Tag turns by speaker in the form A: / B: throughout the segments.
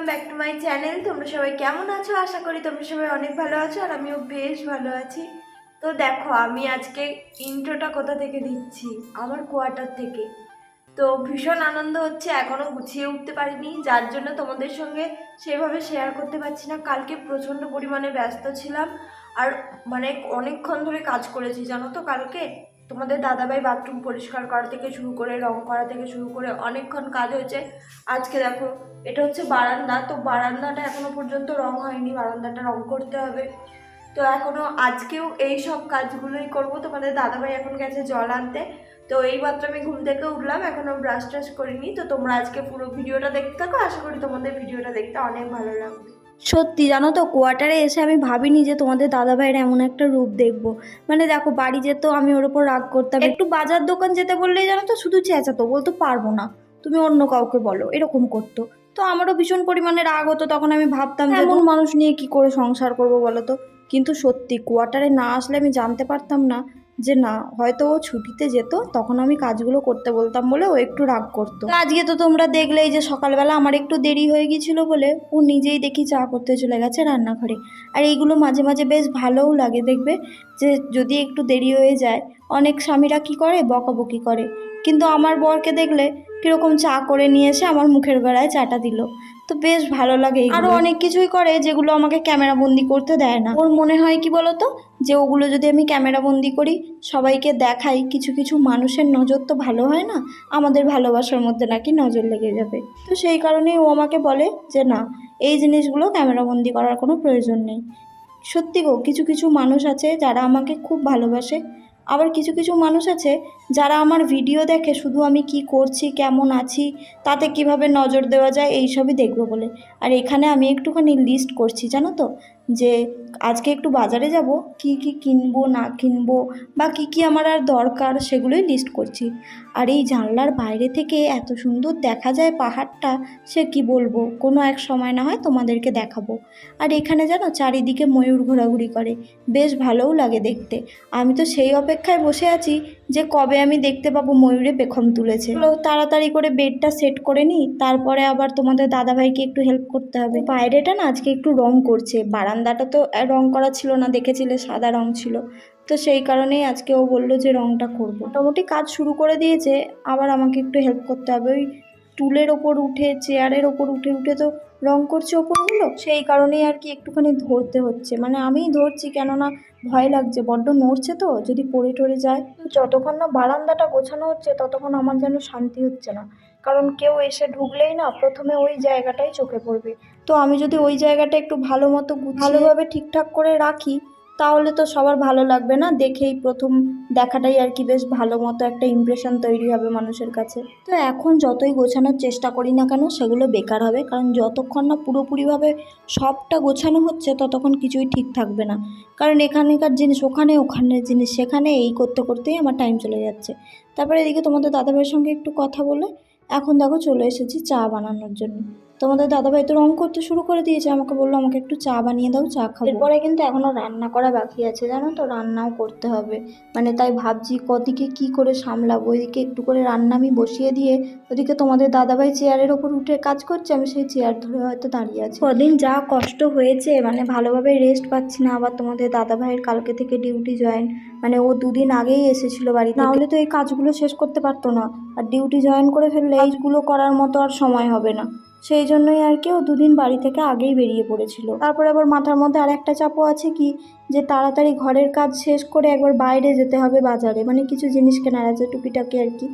A: Welcome back to my channel তোমরা সবাই কেমন আছো? আশা করি তোমরা সবাই অনেক ভালো আছো আর আমিও বেশ ভালো আছি। তো দেখো, আমি আজকে ইন্ট্রোটা কোথা থেকে দিচ্ছি? আমার কোয়ার্টার থেকে। তো ভীষণ আনন্দ হচ্ছে এখনও গুছিয়ে উঠতে পারিনি, যার জন্য তোমাদের সঙ্গে সেভাবে শেয়ার করতে পারছি না। কালকে প্রচণ্ড পরিমাণে ব্যস্ত ছিলাম আর মানে অনেকক্ষণ ধরে কাজ করেছি, জানো তো কালকে? তোমাদের দাদাভাই বাথরুম পরিষ্কার করা থেকে শুরু করে, রং করা থেকে শুরু করে অনেকক্ষণ কাজ হয়েছে। আজকে দেখো, এটা হচ্ছে বারান্দা। তো বারান্দাটা এখনও পর্যন্ত রং হয়নি, বারান্দাটা রং করতে হবে। তো এখনও আজকেও এই সব কাজগুলোই করব। তোমাদের দাদাভাই এখন গেছে জল আনতে। তো এইমাত্র আমি ঘুম থেকে উঠলাম, এখনও ব্রাশ ট্রাশ করিনি। তো তোমরা আজকে পুরো ভিডিওটা দেখতে থাকো। আশা করি তোমাদের ভিডিওটা দেখতে অনেক ভালো লাগবে।
B: সত্যি জানো তো কোয়ার্টারে এসে আমি ভাবিনি যে তোমাদের দাদা ভাইয়ের এমন একটা রূপ দেখব। মানে দেখো বাড়ি যেত আমি ওর ওপর রাগ করতাম। একটু বাজার দোকান যেতে বললেই জানো তো শুধু চেঁচাতো বলতো পারব না তুমি অন্য কাউকে বলো। এরকম করতো। তো আমারও ভীষণ পরিমাণে রাগ হতো তখন আমি ভাবতাম যে এমন মানুষ নিয়ে কি করে সংসার করব বলো তো? কিন্তু সত্যি কোয়ার্টারে না আসলে আমি জানতে পারতাম না যে না, হয়তো ও ছুটিতে যেত, তখন আমি কাজগুলো করতে বলতাম বলে ও একটু রাগ করতো। আজকে তো তোমরা দেখলেই যে সকালবেলা আমার একটু দেরি হয়ে গিয়েছিল বলে ও নিজেই দেখি চা করতে চলে গেছে রান্নাঘরে। আর এইগুলো মাঝে মাঝে বেশ ভালোও লাগে দেখবে যে যদি একটু দেরি হয়ে যায়, অনেক স্বামীরা কি করে? বকাবকি করে। কিন্তু আমার বরকে দেখলে কীরকম চা করে নিয়ে এসে আমার মুখের বেড়ায় চাটা দিল। তো বেশ ভালো লাগে আরও অনেক কিছুই করে যেগুলো আমাকে ক্যামেরা বন্দি করতে দেয় না। ওর মনে হয় কি বলতো? যে ওগুলো যদি আমি ক্যামেরা বন্দি করি সবাইকে দেখাই কিছু কিছু মানুষের নজর তো ভালো হয় না? আমাদের ভালোবাসার মধ্যে নাকি নজর লেগে যাবে। তো সেই কারণেই ও আমাকে বলে যে না এই জিনিসগুলো ক্যামেরা বন্দি করার কোনো প্রয়োজন নেই। সত্যি গো কিছু কিছু মানুষ আছে যারা আমাকে খুব ভালোবাসে। আবার কিছু কিছু মানুষ আছে যারা আমার ভিডিও দেখে শুধু আমি কি করছি, কেমন আছি, তাতে কীভাবে নজর দেওয়া যায়, এইসবই দেখব বলে। আর এখানে আমি একটুখানি লিস্ট করছি, জানো তো? যে আজকে একটু বাজারে যাব, কি কি কিনবো, না কিনবো, বা কি কি আমার আর দরকার সেগুলোই লিস্ট করছি। আর এই জানলার বাইরে থেকে এত সুন্দর দেখা যায় পাহাড়টা, সে কি বলব? কোনো এক সময় না হয় তোমাদেরকে দেখাবো। আর এখানে জানো, চারিদিকে ময়ূর ঘোরাঘুরি করে। বেশ ভালোও লাগে দেখতে। আমি তো সেই অপেক্ষায় বসে আছি যে কবে আমি দেখতে পাবো ময়ূরে পেখম তুলেছে। তাড়াতাড়ি করে বেডটা সেট করে নিই, তারপরে আবার তোমাদের দাদাভাইকে একটু হেল্প করতে হবে। বাইরেটা না আজকে একটু রং করছে, বারান্দাটা তো রং করা ছিল না, দেখেছিলে সাদা রং ছিল। তো সেই কারণেই আজকে ও বলল যে রংটা করব। মোটামুটি কাজ শুরু করে দিয়েছে, আবার আমাকে একটু হেল্প করতে হবে, ওই টুলের ওপর উঠে চেয়ারের ওপর উঠে উঠে তো রং করছে ওপরগুলো সেই কারণেই আর কি একটুখানি ধরতে হচ্ছে। মানে আমিই ধরছি কেননা ভয় লাগছে। বড্ড নড়ছে তো যদি পড়ে টরে যায়। যতক্ষণ না বারান্দাটা গোছানো হচ্ছে ততক্ষণ আমার যেন শান্তি হচ্ছে না। কারণ কেউ এসে ঢুকলেই না প্রথমে ওই জায়গাটাই চোখে পড়বে। তো আমি যদি ওই জায়গাটা একটু ভালো মতো ভালোভাবে ঠিকঠাক করে রাখি তাহলে তো সবার ভালো লাগবে না। দেখেই প্রথম দেখাটাই আর কি বেশ ভালো মতো একটা ইমপ্রেশন তৈরি হবে মানুষের কাছে। তো এখন যতই গোছানোর চেষ্টা করি না কেন, সেগুলো বেকার হবে। কারণ যতক্ষণ না পুরোপুরিভাবে সবটা গোছানো হচ্ছে, ততক্ষণ কিছুই ঠিক থাকবে না। কারণ এখানকার জিনিস ওখানে ওখানের জিনিস সেখানে, এই করতে করতেই আমার টাইম চলে যাচ্ছে। তারপরে এদিকে তোমাদের দাদাভাইয়ের সঙ্গে একটু কথা বলে এখন দেখো চলে এসেছি চা বানানোর জন্য। তোমাদের দাদাভাই তো রং করতে শুরু করে দিয়েছে আমাকে বলল আমাকে একটু চা বানিয়ে দাও চা খাব। এরপরে কিন্তু এখনও রান্না করা বাকি আছে জানো তো? রান্নাও করতে হবে। মানে তাই ভাবছি কদিকে কি করে সামলাবো? ওইদিকে একটু করে রান্না আমি বসিয়ে দিয়ে ওদিকে তোমাদের দাদাভাই চেয়ারের ওপর উঠে কাজ করছে আমি সেই চেয়ার ধরে হয়তো দাঁড়িয়ে আছি। কদিন যা কষ্ট হয়েছে মানে ভালোভাবে রেস্ট পাচ্ছি না আবার তোমাদের দাদাভাইয়ের কালকে থেকে ডিউটি জয়েন মানে ও দুদিন আগেই এসেছিল বাড়ি না হলে তো এই কাজগুলো শেষ করতে পারতো না। আর ডিউটি জয়েন করে ফেললে এইগুলো করার মতো আর সময় হবে না। সেই জন্যই আর কি ও দুদিন বাড়ি থেকে আগেই বেরিয়ে পড়েছিল। তারপরে আবার মাথার মধ্যে আর একটা চাপও আছে কি যে তাড়াতাড়ি ঘরের কাজ শেষ করে একবার বাইরে যেতে হবে বাজারে। মানে কিছু জিনিস কেনার আছে, টুকিটাকি আর কি।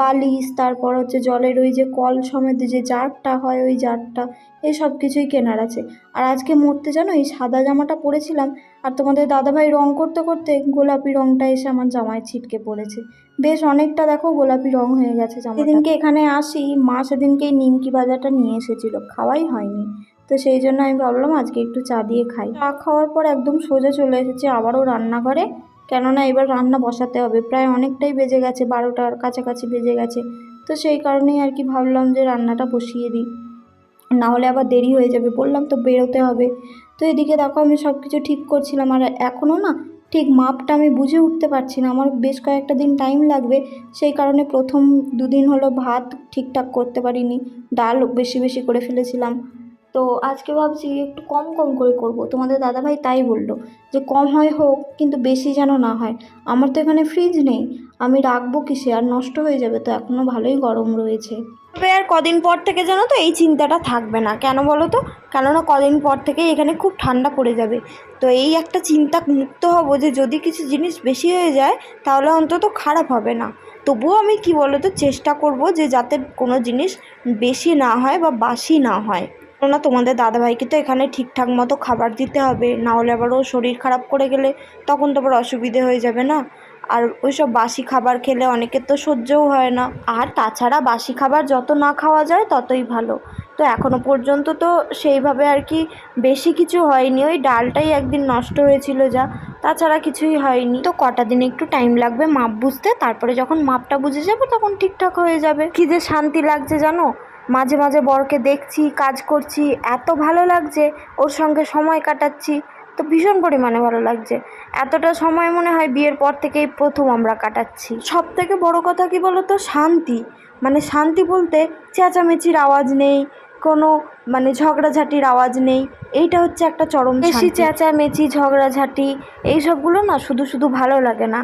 B: বালিশ, তারপর হচ্ছে জলের ওই যে কল সমেত যে জারটা হয়, ওই জারটা, এই সব কিছুই কেনার আছে। আর আজকে মরতে জানো, এই সাদা জামাটা পরেছিলাম, আর তোমাদের দাদাভাই রং করতে করতে গোলাপি রংটা এসে আমার জামায় ছিটকে পড়েছে। বেশ অনেকটা দেখো গোলাপি রং হয়ে গেছে জামা সেদিনকে এখানে আসি, মা সেদিনকে নিমকি ভাজাটা নিয়ে এসেছিল, খাওয়াই হয়নি। তো সেই জন্য আমি ভাবলাম আজকে একটু চা দিয়ে খাই। চা খাওয়ার পর একদম সোজা চলে এসেছি আবারও রান্নাঘরে। কেননা এবার রান্না বসাতে হবে। প্রায় অনেকটাই বেজে গেছে, বারোটার কাছাকাছি বেজে গেছে। তো সেই কারণেই আর কি ভাবলাম যে রান্নাটা বসিয়ে দিই। না হলে আবার দেরি হয়ে যাবে। বললাম তো বেরোতে হবে। তো এদিকে দেখো আমি সব কিছু ঠিক করছিলাম। আর এখনও না ঠিক মাপটা আমি বুঝে উঠতে পারছি না। আমার বেশ কয়েকটা দিন টাইম লাগবে। সেই কারণে প্রথম দুদিন হলো ভাত ঠিকঠাক করতে পারিনি। ডাল বেশি বেশি করে ফেলেছিলাম।
A: তো আজকে ভাবছি একটু কম কম করে করব। তোমাদের দাদাভাই তাই বলল যে, কম হয় হোক, কিন্তু বেশি যেন না হয়। আমার তো এখানে ফ্রিজ নেই। আমি রাখব কিসে? আর নষ্ট হয়ে যাবে তো এখনও ভালোই গরম রয়েছে। তবে আর কদিন পর থেকে যেন তো এই চিন্তাটা থাকবে না। কেন বলো তো? কেননা কদিন পর থেকে এখানে খুব ঠান্ডা পড়ে যাবে। তো এই একটা চিন্তা মুক্ত হব যে, যদি কিছু জিনিস বেশি হয়ে যায়, তাহলে অন্তত খারাপ হবে না। তবুও আমি কি বলো তো চেষ্টা করব যে, যাতে কোনো জিনিস বেশি না হয় বা বাসি না হয়। কেননা তোমাদের দাদাভাইকে তো এখানে ঠিকঠাক মতো খাবার দিতে হবে। না হলে আবার ও শরীর খারাপ করে গেলে তখন তো আবার অসুবিধে হয়ে যাবে না। আর ওইসব বাসি খাবার খেলে অনেকের তো সহ্যও হয় না। আর তাছাড়া বাসি খাবার যত না খাওয়া যায় ততই ভালো। তো এখনও পর্যন্ত তো সেইভাবে আর কি বেশি কিছু হয়নি। ওই ডালটাই একদিন নষ্ট হয়েছিল যা। তাছাড়া কিছুই হয়নি। তো কটা দিন একটু টাইম লাগবে মাপ বুঝতে, তারপরে যখন মাপটা বুঝে যাবে তখন ঠিকঠাক হয়ে যাবে। কি যে শান্তি লাগছে জানো? মাঝে মাঝে বরকে দেখছি, কাজ করছি, এত ভালো লাগছে, ওর সঙ্গে সময় কাটাচ্ছি, তো ভীষণ পরিমাণে ভালো লাগছে। এতটা সময় মনে হয় বিয়ের পর থেকেই প্রথম আমরা কাটাচ্ছি। সব থেকে বড় কথা কি বলো তো শান্তি। মানে শান্তি বলতে চেঁচামেচির আওয়াজ নেই কোনো মানে ঝগড়াঝাটির আওয়াজ নেই। এইটা হচ্ছে একটা চরম বেশি চেঁচামেচি ঝগড়াঝাটি এইসবগুলো না শুধু শুধু ভালো লাগে না।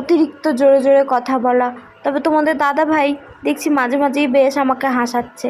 A: অতিরিক্ত জোরে জোরে কথা বলা। তবে তোমাদের দাদা ভাই দেখছি মাঝে মাঝেই বেশ আমাকে হাসাচ্ছে।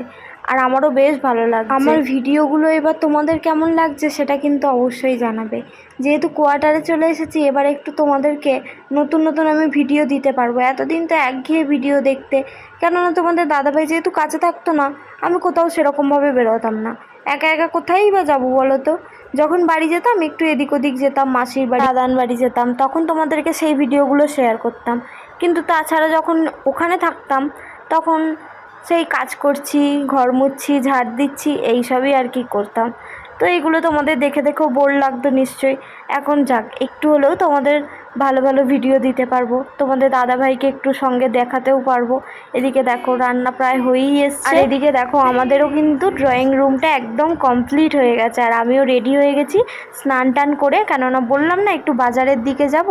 A: আর আমারও বেশ ভালো লাগছে। আমার ভিডিওগুলো এবার তোমাদের কেমন লাগছে সেটা কিন্তু অবশ্যই জানাবে। যেহেতু কোয়ার্টারে চলে এসেছি, এবার একটু তোমাদেরকে নতুন নতুন আমি ভিডিও দিতে পারব। এতদিন তো একঘেয়ে ভিডিও দেখতে। কেননা তোমাদের দাদাভাই যেহেতু কাছে থাকতো না, আমি কোথাও সেরকমভাবে বেরোতাম না। একা একা কোথায়ই বা যাব বলো তো? যখন বাড়ি যেতাম, একটু এদিক ওদিক যেতাম, মাসির বাড়ি দাদান বাড়ি যেতাম, তখন তোমাদেরকে সেই ভিডিওগুলো শেয়ার করতাম। কিন্তু তাছাড়া যখন ওখানে থাকতাম, তখন সেই কাজ করছি ঘর মুছছি ঝাড় দিচ্ছি এইসবই আর কি করতাম। তো এইগুলো তোমাদের দেখে দেখেও বোর লাগতো নিশ্চয়ই। এখন যাক একটু হলেও তোমাদের ভালো ভালো ভিডিও দিতে পারব। তোমাদের দাদাভাইকে একটু সঙ্গে দেখাতেও পারব। এদিকে দেখো রান্না প্রায় হয়েই এসছে। আর এদিকে দেখো আমাদেরও কিন্তু ড্রয়িং রুমটা একদম কমপ্লিট হয়ে গেছে। আর আমিও রেডি হয়ে গেছি স্নান টান করে। কেননা বললাম না একটু বাজারের দিকে যাব।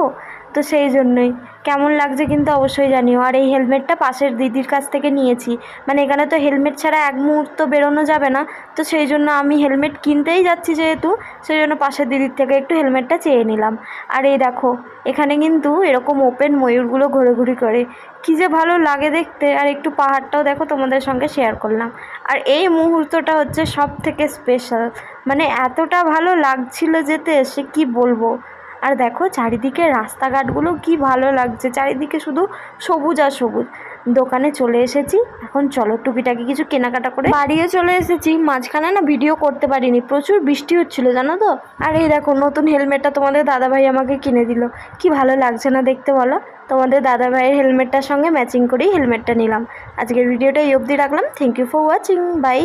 A: তো সেই জন্যই। কেমন লাগছে কিন্তু অবশ্যই জানিও। আর এই হেলমেটটা পাশের দিদির কাছ থেকে নিয়েছি। মানে এখানে তো হেলমেট ছাড়া এক মুহূর্ত বেরোনো যাবে না। তো সেই জন্য আমি হেলমেট কিনতেই যাচ্ছি যেহেতু, সেই জন্য পাশের দিদির থেকে একটু হেলমেটটা চেয়ে নিলাম। আর এই দেখো, এখানে কিন্তু এরকম ওপেন ময়ূরগুলো ঘোরাঘুরি করে। কী যে ভালো লাগে দেখতে। আর একটু পাহাড়টাও দেখো, তোমাদের সঙ্গে শেয়ার করলাম। আর এই মুহূর্তটা হচ্ছে সব থেকে স্পেশাল মানে এতটা ভালো লাগছিল যেতে, সে কি বলব? আর দেখো চারিদিকে রাস্তাঘাটগুলো কি ভালো লাগছে। চারিদিকে শুধু সবুজ আর সবুজ। দোকানে চলে এসেছি। এখন চলো টুপিটাকে কিছু কেনাকাটা করে বাড়িও চলে এসেছি। মাঝখানে না ভিডিও করতে পারিনি। প্রচুর বৃষ্টি হচ্ছিল, জানো তো? আর এই দেখো নতুন হেলমেটটা তোমাদের দাদাভাই আমাকে কিনে দিল। কি ভালো লাগছে না দেখতে বলো? তোমাদের দাদাভাইয়ের হেলমেটটার সঙ্গে ম্যাচিং করেই হেলমেটটা নিলাম। আজকের ভিডিওটা এই অবধি রাখলাম। Thank you for watching bye